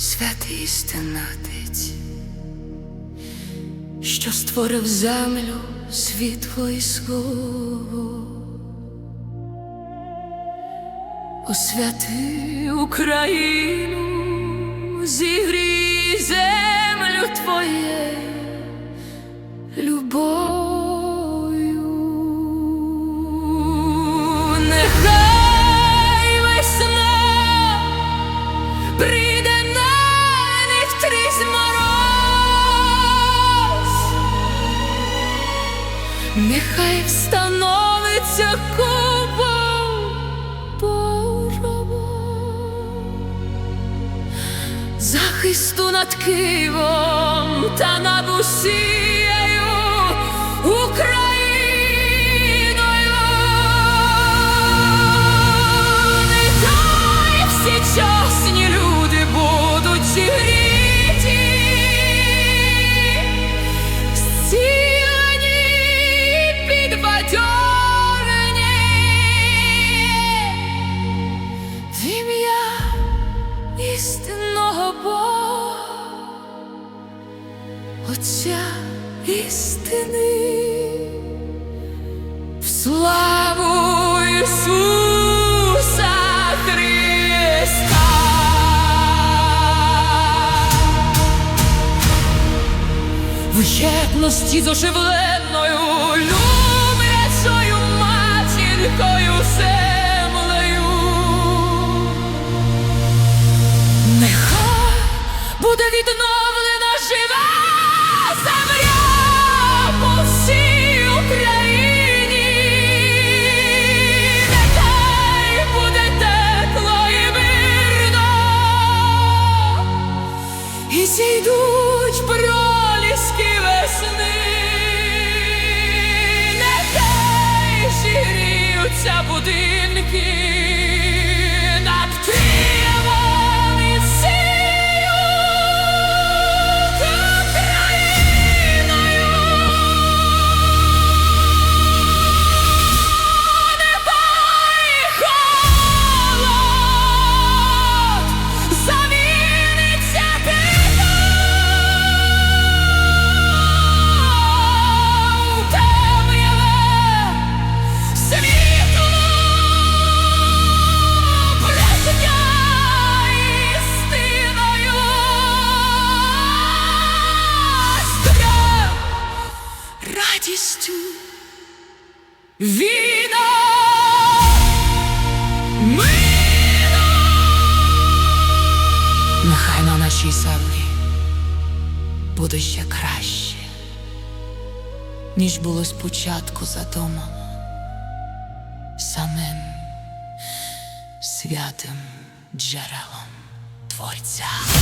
істинна стенатець, що створив землю, світло і слово. Освяти Україну, зігрій землю твоєю нехай встановиться Божого захисту над Києвом та над усією істинного Бога, Отця істини, в славу Ісуса Христа. В єдності з оживленою люблячою матінкою землею. Відновлена жива земля по всій Україні. Нехай буде тепло і мирно, і зійдуть радістю віно мино. Нехай на нашій землі буде ще краще, ніж було спочатку за самим святим джерелом Творця.